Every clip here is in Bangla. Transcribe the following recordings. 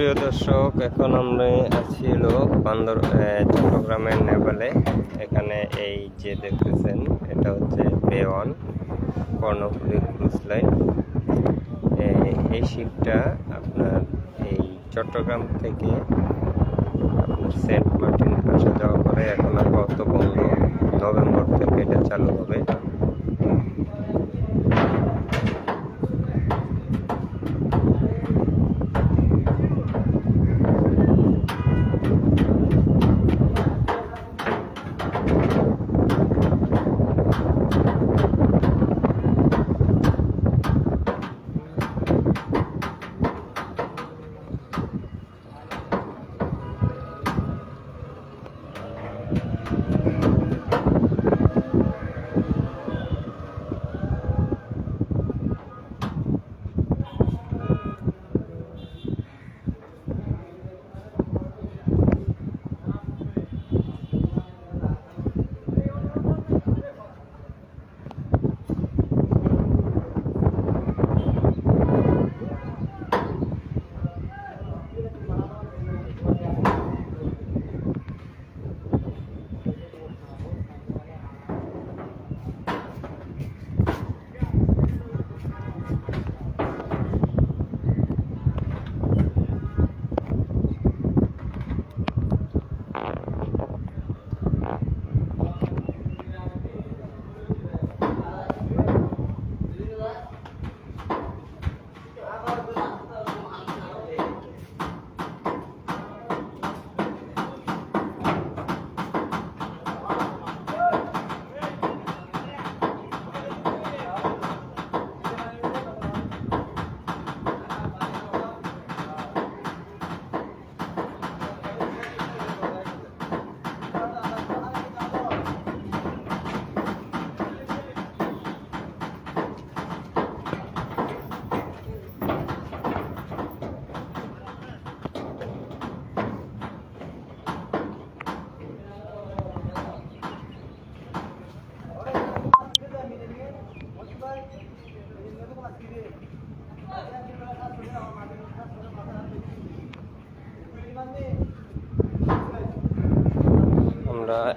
সুপ্রিয় দর্শক, এখন আমরা আছি হলো বান্দর চট্টগ্রামের নেপালে। এখানে এই যে দেখতেছেন, এটা হচ্ছে বেওয়ান কর্ণফুলী ক্রুজ লাইন। এই শিপটা আপনার এই চট্টগ্রাম থেকে আপনার সেন্ট মার্টিন আসা যাওয়া করে। এখন আপাতত বন্ধ নভেম্বর থেকে এটা চালু হবে।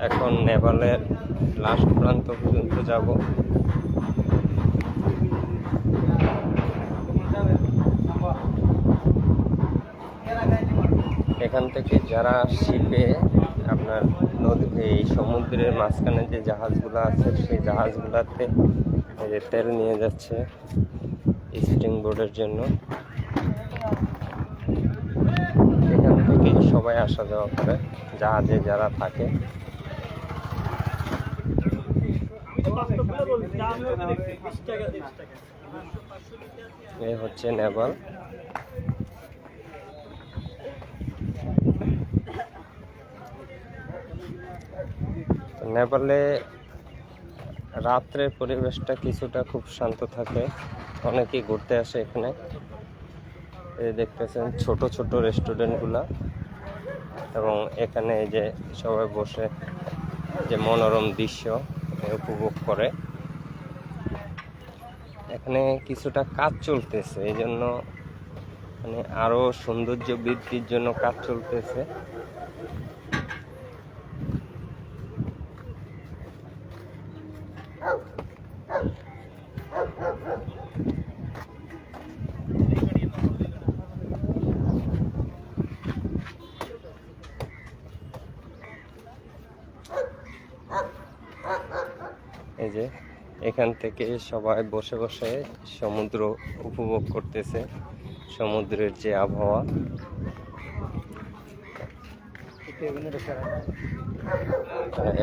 এখন নেপালের লাস্ট প্রান্ত পর্যন্ত যাব। এখান থেকে যারা শিপে আপনার নদী এই সমুদ্রের মাঝখানে যে জাহাজগুলো আছে, সেই জাহাজগুলোতে তেল নিয়ে যাচ্ছে স্টিং বোর্ডের জন্য। এখান থেকে সবাই আসা যাওয়া করে, জাহাজে যারা থাকে। এই হচ্ছে নেপাল। নেপালে রাত্রের পরিবেশটা কিছুটা খুব শান্ত থাকে। অনেকেই ঘুরতে আসে এখানে। দেখতেছেন ছোট ছোট রেস্টুরেন্টগুলা এবং এখানে যে সবাই বসে যে মনোরম দৃশ্য। এ উপভোগ করে। এখানে কিছুটা কাজ চলতেছে এই জন্য মানে আরও সৌন্দর্য বৃদ্ধির জন্য কাজ চলতেছে এই যে এখান থেকে সবাই বসে বসে সমুদ্র উপভোগ করতেছে, সমুদ্রের যে আবহাওয়া।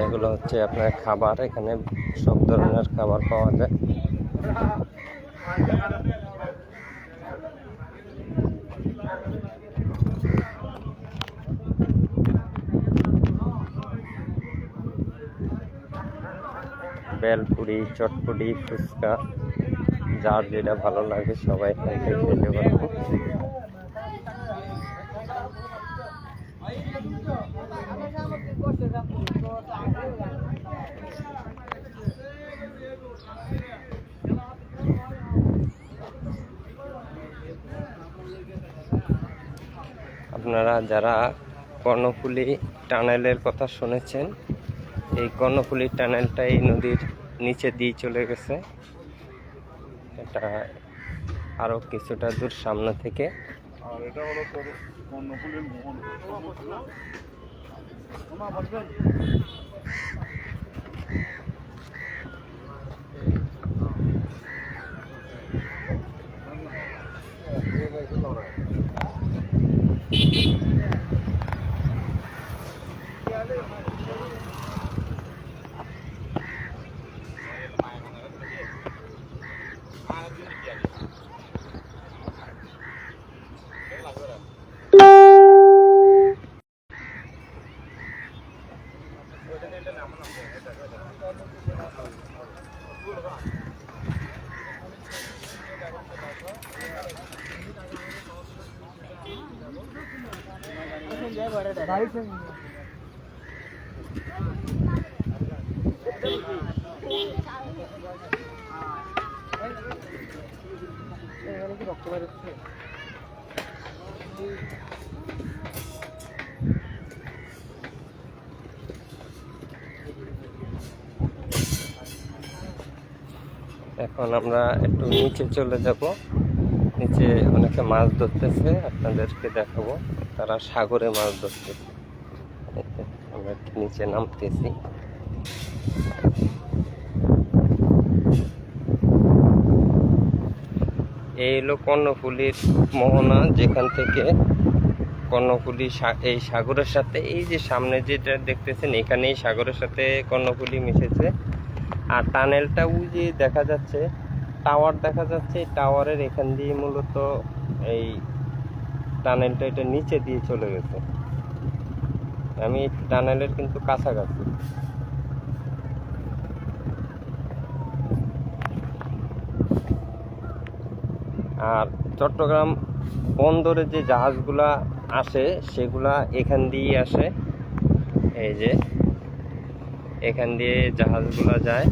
এগুলো হচ্ছে আপনার খাবার, এখানে সব ধরনের খাবার পাওয়া যায়। বেলপুরি চটপুরি ফুচকা, যার যেটা ভালো লাগে সবাই খেতে পারব। আপনারা যারা কর্ণফুলী টানেলের কথা শুনেছেন এই কর্ণফুলি টানেলটা এই নদীর নিচে দিয়ে চলে গেছে। এটা আরও কিছুটা দূর সামনে থেকে। আর এটা হলো তোর কর্ণফুলীর মোহন। এখন আমরা একটু নিচে চলে যাব। নিচে অনেকে মাছ ধরতেছে, আপনাদেরকে দেখাবো। তারা সাগরে মাছ ধরতেছে। আমরা নিচে নামতেছি। এই হলো কর্ণফুলির মোহনা, যেখান থেকে কর্ণফুলি এই সাগরের সাথে, এই যে সামনে যেটা দেখতেছেন, এখানেই সাগরের সাথে কর্ণফুলি মিশেছে। আর টানেলটা ওই যে দেখা যাচ্ছে, টাওয়ার দেখা যাচ্ছে টাওয়ারের এখান দিয়ে মূলত এই টানেলটা এটা নিচে দিয়ে চলে গেছে। আমি টানেলের কিন্তু কাছাকাছি। আর চট্টগ্রাম বন্দরে যে জাহাজগুলা আসে, সেগুলা এখান দিয়েই আসে। এই যে, এখান দিয়ে জাহাজগুলা যায়।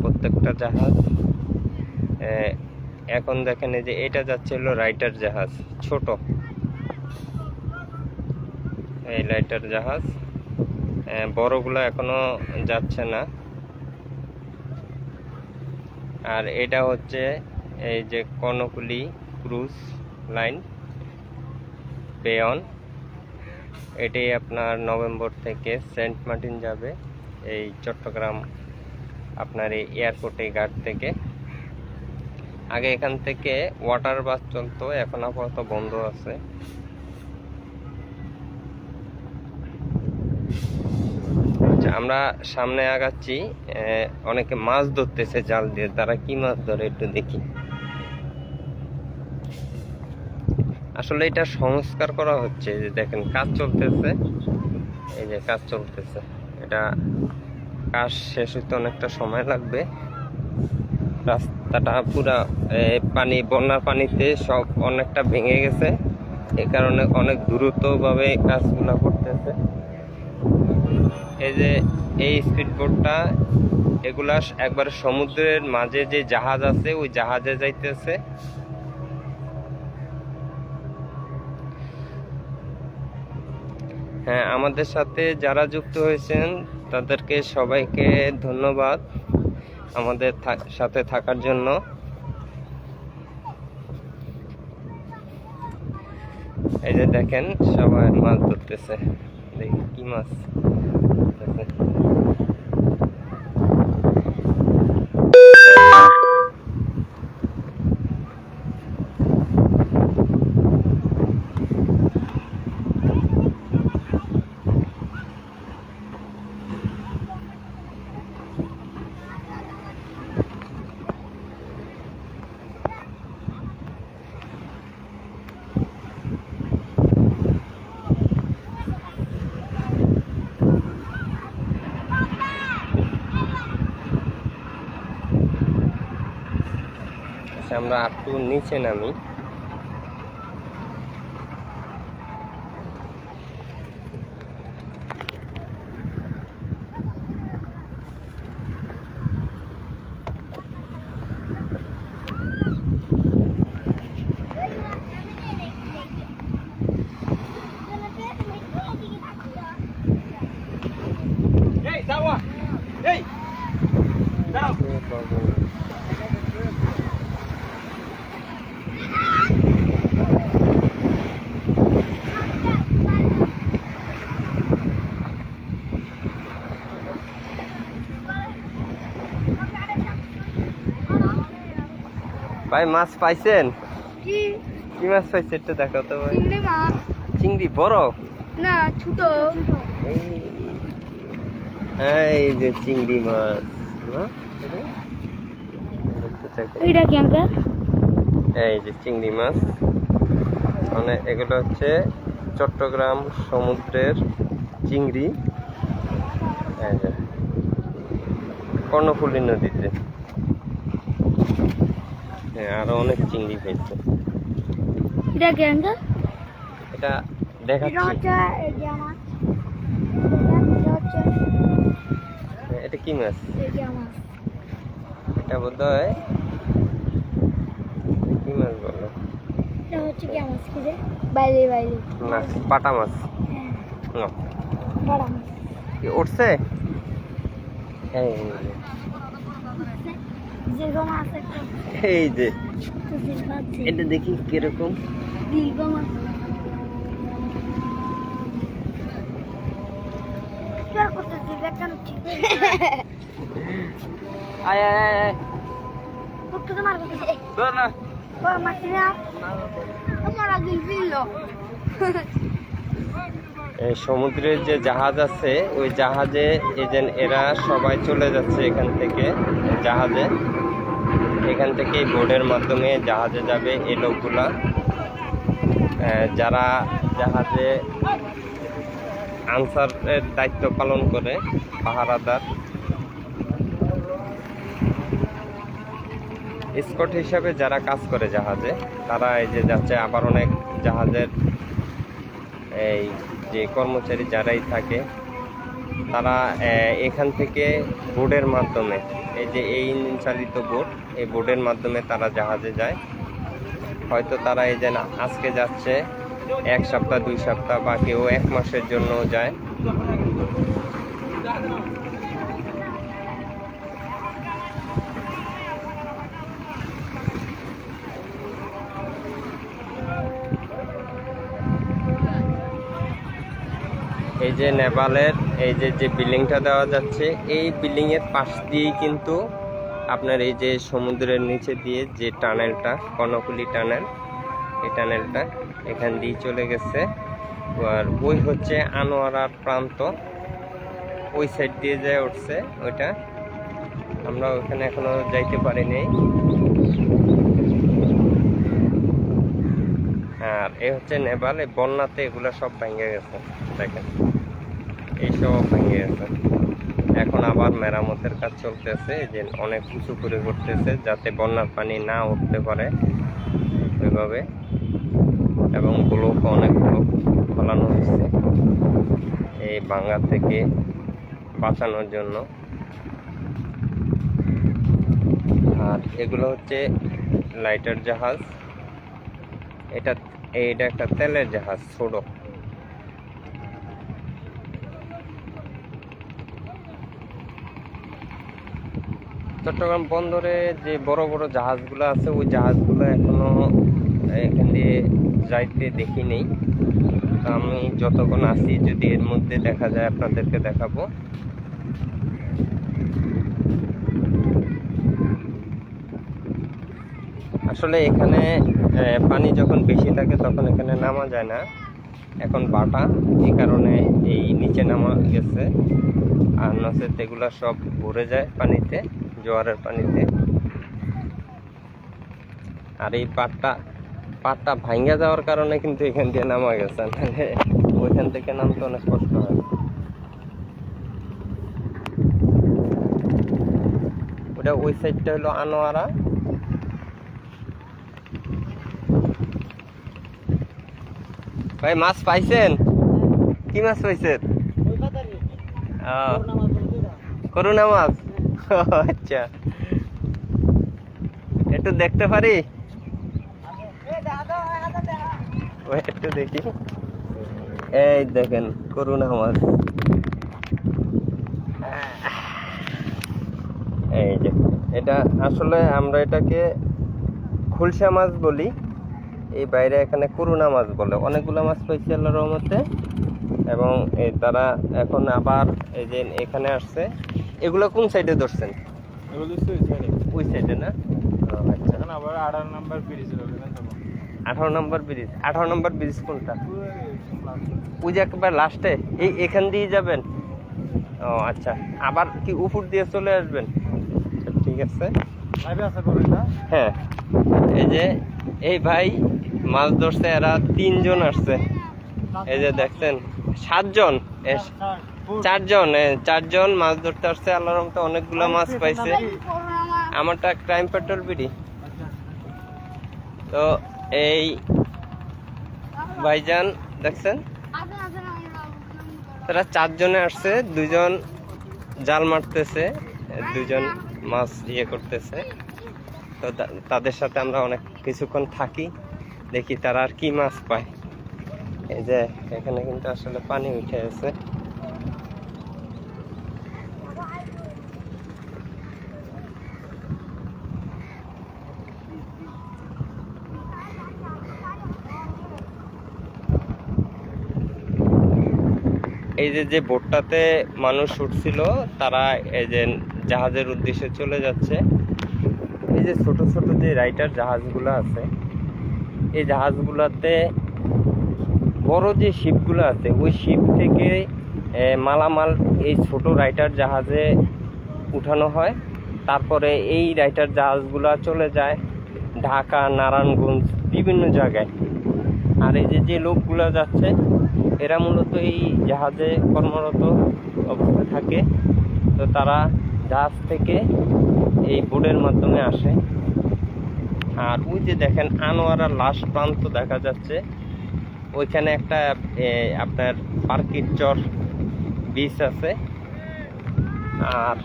প্রত্যেকটা জাহাজ এখন দেখেন এই যে এটা যাচ্ছে হলো রাইটার জাহাজ, ছোট। এই রাইটার জাহাজ বড়গুলো এখনও যাচ্ছে না। আর এটা হচ্ছে এই যে কর্ণফুলি ক্রুজ, লাইন, পেয়ন, এটি আপনার নভেম্বর থেকে সেন্ট মার্টিন যাবে এই চট্টগ্রাম আপনার এই এয়ারপোর্টে ঘাট থেকে। আগে এখান থেকে ওয়াটার বাস চলতো, এখন আপাতত বন্ধ আছে। আচ্ছা আমরা সামনে আগাচ্ছি অনেকে মাছ ধরতেছে জাল দিয়ে, তারা কি মাছ ধরে একটু দেখি। আসলে এটা সংস্কার করা হচ্ছে যে দেখেন কাজ চলতেছে। এই যে কাজ চলতেছে। এটা কাজ শেষ হইতে অনেকটা সময় লাগবে। রাস্তাটা পুরা পানি, বন্যার পানিতে সব অনেকটা ভেঙে গেছে। এ কারণে অনেক দ্রুতভাবে কাজগুলো করতেছে। এই যে এই স্পিড বোটটা এগুলা একবার সমুদ্রের মাঝে যে জাহাজ আছে, ওই জাহাজে যাইতেছে। হ্যাঁ আমাদের সাথে যারা যুক্ত হয়েছেন, তাদেরকে সবাইকে ধন্যবাদ আমাদের সাথে থাকার জন্য। এই যে দেখেন, সবাই মাছ ধরতেছে। দেখি কি মাছ ধরতেছে। আচ্ছা, আমরা একটু নিচে নামি। ভাই মাছ পাইছেন? কি? কি মাছ পাইছে একটু দেখো তো ভাই। চিংড়ি বড়? না ছোট। এই যে চিংড়ি মাছ না? এইটা কি আঙ্কেল এই যে চিংড়ি মাছ। মানে এগুলো হচ্ছে চট্টগ্রাম সমুদ্রের চিংড়ি। কর্ণফুলী নদীতে। হ্যাঁ আরও অনেক চিংড়ি পেয়েছে এটা কি এটা দেখাচ্ছি। মাছ এটা কি মাছ? এটা বোধ হয় কি মাছ বলো? এটা হচ্ছে কি মাছ কি রে বাইরে বাইরে না পাটা মাছ। হ্যাঁ। না। বড় মাছ। কি উঠছে যে, জিরগো মাছ একটা এই যে। এটা দেখি কীরকম। জিরগো মাছ করতে দিবে কেন ঠিক আয় আয় আয় আয়। না। সমুদ্রের যে জাহাজ আছে ওই জাহাজে যে এরা সবাই চলে যাচ্ছে এখান থেকে জাহাজে। এখান থেকে বোর্ডের মাধ্যমে জাহাজে যাবে এই লোকগুলা। যারা জাহাজে আনসারের দায়িত্ব পালন করে, পাহারাদার। স্কট হিসাবে যারা কাজ করে জাহাজে, তারা এই যে যাচ্ছে, আবার অনেক জাহাজের এই যে কর্মচারী যারাই থাকে, তারা এখান থেকে বোর্ডের মাধ্যমে এই যে এই ইঞ্জিন চালিত বোট, এই বোটের মাধ্যমে তারা জাহাজে যায়। হয়তো তারা এই যে আজকে যাচ্ছে, এক সপ্তাহ, দুই সপ্তাহ, বা কেউ এক মাসের জন্য যায়। এই যে নেপালের, এই যে যে বিল্ডিংটা দেওয়া যাচ্ছে, এই বিল্ডিং এর পাশ দিয়েই কিন্তু আপনার এই যে সমুদ্রের নিচে দিয়ে যে টানেলটা, কর্ণফুলি টানেল, এই টানেলটা এখান দিয়ে চলে গেছে। আর ওই হচ্ছে আনোয়ারার প্রান্ত। ওই সাইড দিয়ে যায় উঠছে, ওইটা আমরা ওখানে এখনও যাইতে পারিনি। আর এ হচ্ছে নেপাল, এই বন্যাতে এগুলো সব ভেঙে গেছে, দেখেন। এইসব ভেঙে গেছে এখন আবার মেরামতের কাজ চলতেছে যে অনেক উঁচু করে করতেছে যাতে বন্যার পানি না উঠতে পারে ওইভাবে। এবং ব্লক অনেক ব্লক ফলানো হয়েছে এই বাংলা থেকে বাঁচানোর জন্য। আর এগুলো হচ্ছে লাইটার জাহাজ। এটা, এইটা একটা তেলের জাহাজ, ছোট। চট্টগ্রাম বন্দরে যে বড় বড় জাহাজগুলো আছে, ওই জাহাজগুলো এখনও এখান দিয়ে যাইতে দেখি নেই। আমি যতক্ষণ আসি যদি এর মধ্যে দেখা যায়, আপনাদেরকে দেখাবো। আসলে এখানে পানি যখন বেশি থাকে, তখন এখানে নামা যায় না। এখন বাটা, এই কারণে এই নিচে নামা গেছে। আর নচেত এগুলো সব ভরে যায় পানিতে। জোয়ারের পানিতে। আর এই পাটটা পাটটা ভাঙ্গা যাওয়ার কারণে কিন্তু এখান দিয়ে নামা গেছে নাহলে ওইখান থেকে নামতে অনেক কষ্ট হয়। ওটা ওই সাইডটা হলো আনোয়ারা। ভাই মাছ পাইছেন? কি মাছ পাইছেন? করুণা মাছ? আচ্ছা। একটু দেখতে পারি? একটু দেখি। এই দেখেন, করুণা মাছ এই যে, এটা আসলে আমরা এটাকে খুলসা মাছ বলি। এই বাইরে এখানে করুণা মাছ বলে। অনেকগুলো মাছ পাইছি আল্লাহর রহমতে। এবং এই তারা এখন আবার এই যে এখানে আসছে। এগুলো কোন সাইডে ধরছেন। ওই সাইডে না? আচ্ছা। আবার আঠারো নাম্বার ব্রিজ আঠারো নম্বর ব্রিজ আঠারো নম্বর ব্রিজ কোনটা? ওই যে একেবারে লাস্টে এই এখান দিয়ে যাবেন? ও আচ্ছা। আবার কি উপর দিয়ে চলে আসবেন? আচ্ছা, ঠিক আছে। হ্যাঁ এই যে এই ভাই, মাছ ধরছে, এরা তিনজন আসছে। এই যে দেখছেন, সাতজন চারজন চারজন মাছ ধরতে আসছে। আল্লাহর রহমতে অনেকগুলো মাছ পাইছে। আমারটা ক্রাইম পেট্রোল বিড়ি তো এই ভাইজান, দেখছেন? তারা চারজনে আসছে, দুজন জাল মারতেছে, দুজন মাছ ইয়ে করতেছে। তো তাদের সাথে আমরা অনেক কিছুক্ষণ থাকি, দেখি তারা আর কি মাছ পায়। এই যে, এখানে কিন্তু আসলে পানি উঠে আছে এই যে যে বোটটাতে মানুষ উঠছিল, তারা এই যে জাহাজের উদ্দেশ্যে চলে যাচ্ছে। যে ছোট ছোট যে রাইটার জাহাজগুলো আছে, এই জাহাজগুলোতে বড় যে শিপগুলো আছে, ওই শিপ থেকে মালামাল এই ছোট রাইটার জাহাজে উঠানো হয়। তারপরে এই রাইটার জাহাজগুলো চলে যায় ঢাকা, নারায়ণগঞ্জ, বিভিন্ন জায়গায়। আর এই যে যে লোকগুলো যাচ্ছে, এরা মূলত এই জাহাজে কর্মরত অবস্থায় থাকে। তো তারা জাহাজ থেকে এই বোর্ডের মাধ্যমে আসে। আর ওই যে দেখেন আনোয়ারা লাশ প্রান্ত দেখা যাচ্ছে। ওইখানে একটা আপনার পার্কির চর বিচ আছে। আর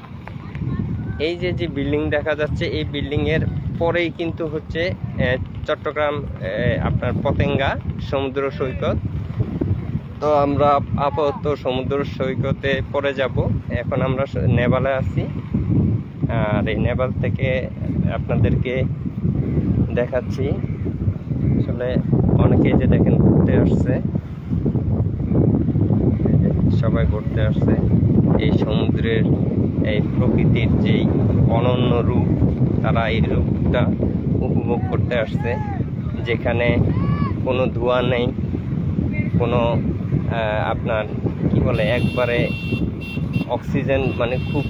এই যে যে বিল্ডিং দেখা যাচ্ছে, এই বিল্ডিং এর পরেই কিন্তু হচ্ছে চট্টগ্রাম আপনার পতেঙ্গা সমুদ্র সৈকত। তো আমরা আপাতত সমুদ্র সৈকতে পরে যাব। এখন আমরা নেপালে আছি। আর এই নেপাল থেকে আপনাদেরকে দেখাচ্ছি। আসলে অনেকেই যে দেখেন ঘুরতে আসছে সবাই ঘুরতে আসছে, এই সমুদ্রের এই প্রকৃতির যেই অনন্য রূপ, তারা এই রূপটা উপভোগ করতে আসছে, যেখানে কোনো ধোঁয়া নেই, কোনো আপনার কি বলে, একবারে অক্সিজেন মানে খুব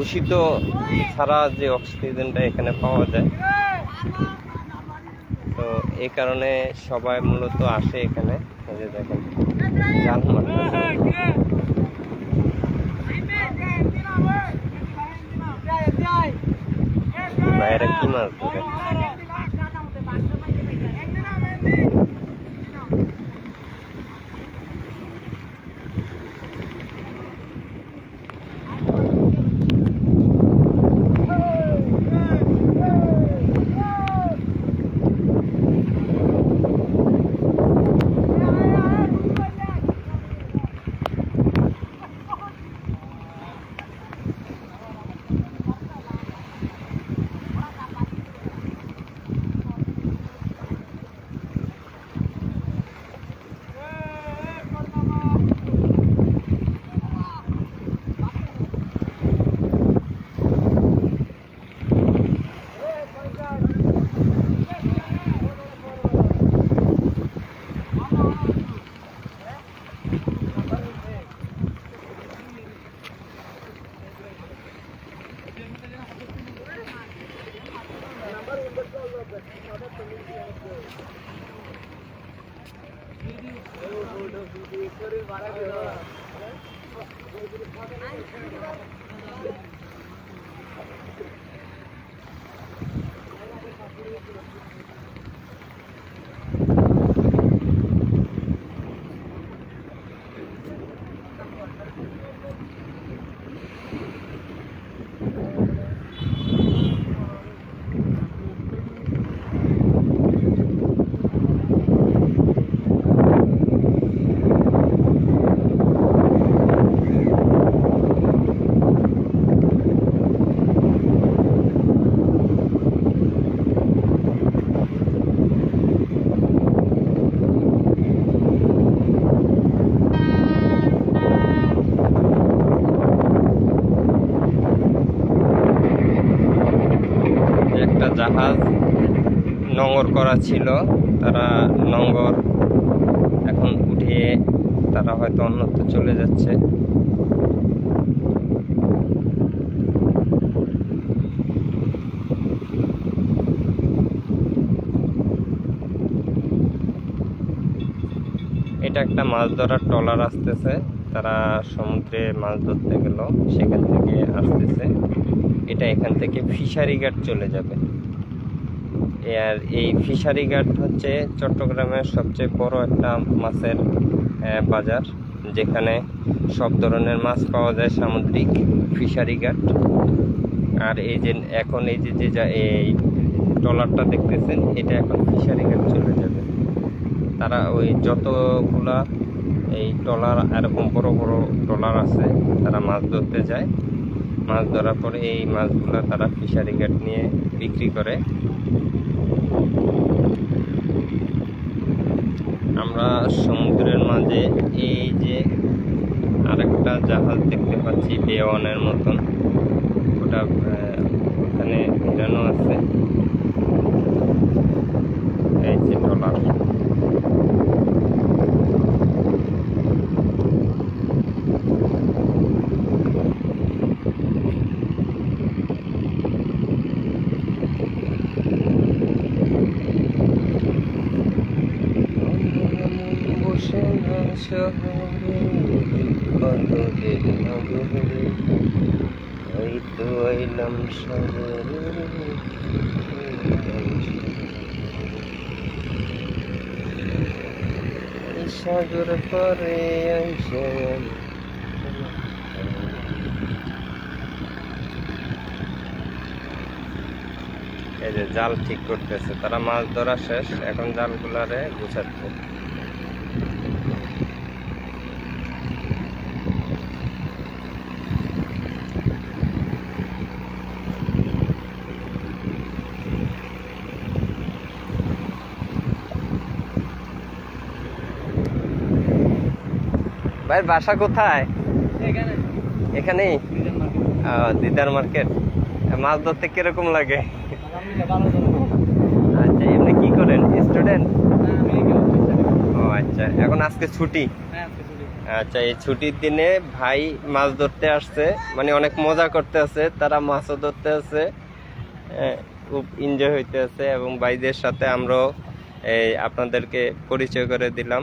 দূষিত ছাড়া যে অক্সিজেনটা এখানে পাওয়া যায়। তো এই কারণে সবাই মূলত আসে এখানে। যে দেখেন বাইরে কি মাছ ধরে করা ছিল, তারা নঙ্গর এখন উঠিয়ে তারা হয়তো অন্যত্র চলে যাচ্ছে। এটা একটা মাছ ধরার ট্রলার আসতেছে। তারা সমুদ্রে মাছ ধরতে গেল, সেখান থেকে আসতেছে। এটা এখান থেকে ফিশারি ঘাট চলে যাবে। আর এই ফিশারি ঘাট হচ্ছে চট্টগ্রামের সবচেয়ে বড় একটা মাছের বাজার, যেখানে সব ধরনের মাছ পাওয়া যায় সামুদ্রিক ফিশারি ঘাট। আর এই যে এখন এই যে যে এই ট্রলারটা দেখতেছেন, এটা এখন ফিশারি ঘাট চলে যাবে। তারা ওই যতগুলা এই ট্রলার এরকম বড় বড় ট্রলার আছে, তারা মাছ ধরতে যায়। মাছ ধরার পরে এই মাছগুলো তারা ফিশারি ঘাট নিয়ে বিক্রি করে। আমরা সমুদ্রের মাঝে এই যে আরেকটা জাহাজ দেখতে পাচ্ছি বেওয়ানের মতন। ওটা ওখানে ঘেরানো আছে। এই যে ট্রলার বসে না শহরে কতদিন হবে ওই তো এলাম সাগরে পরে এই যে জাল ঠিক করতেছে তারা মাছ ধরা শেষ এখন জালগুলারে গুছাচ্ছে। ভাই বাসা কোথায়? এখানে। এখানেই? দিদার মার্কেট। মাছ ধরতে কীরকম লাগে? আচ্ছা এমনি কি করেন? স্টুডেন্ট? ও আচ্ছা এখন আজকে ছুটি? হ্যাঁ আজকে ছুটি। আচ্ছা এই ছুটির দিনে ভাই মাছ ধরতে আসছে। মানে অনেক মজা করতে আছে তারা মাছও ধরতে আছে খুব এনজয় হইতে আছে এবং ভাইদের সাথে আমরাও এই আপনাদেরকে পরিচয় করে দিলাম।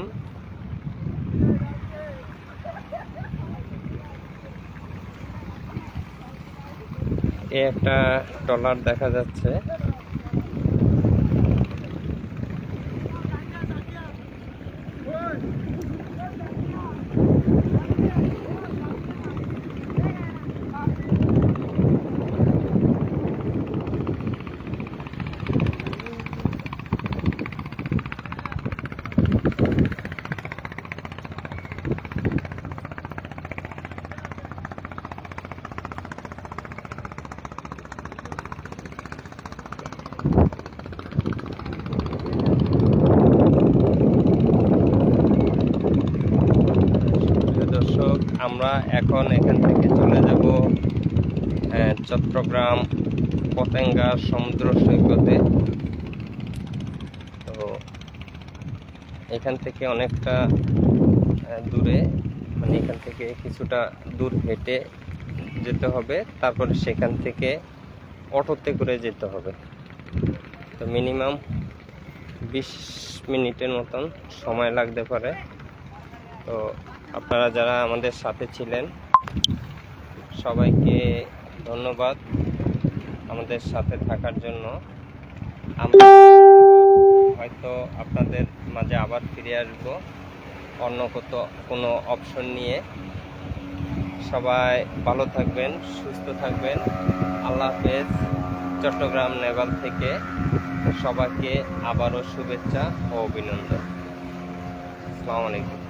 একটা ট্রলার দেখা যাচ্ছে প্রিয় দর্শক আমরা এখন এখান থেকে চলে যাব আহ, চট্টগ্রাম পতেঙ্গা সমুদ্র সৈকতে। তো এখান থেকে অনেকটা দূরে মানে এখান থেকে কিছুটা দূর হেঁটে যেতে হবে। তারপরে সেখান থেকে অটোতে করে যেতে হবে। তো মিনিমাম বিশ মিনিটের মতন সময় লাগতে পারে। তো আপনারা যারা আমাদের সাথে ছিলেন, সবাইকে ধন্যবাদ। আমাদের সাথে থাকার জন্য আমরা হয়তো আপনাদের মাঝে আবার ফিরে আসব। অন্য কত কোনো অপশন নিয়ে। সবাই ভালো থাকবেন সুস্থ থাকবেন। আল্লাহ হাফেজ। চট্টগ্রাম নেভাল থেকে সবাইকে আবারও শুভেচ্ছা ও অভিনন্দন। আসসালামু আলাইকুম।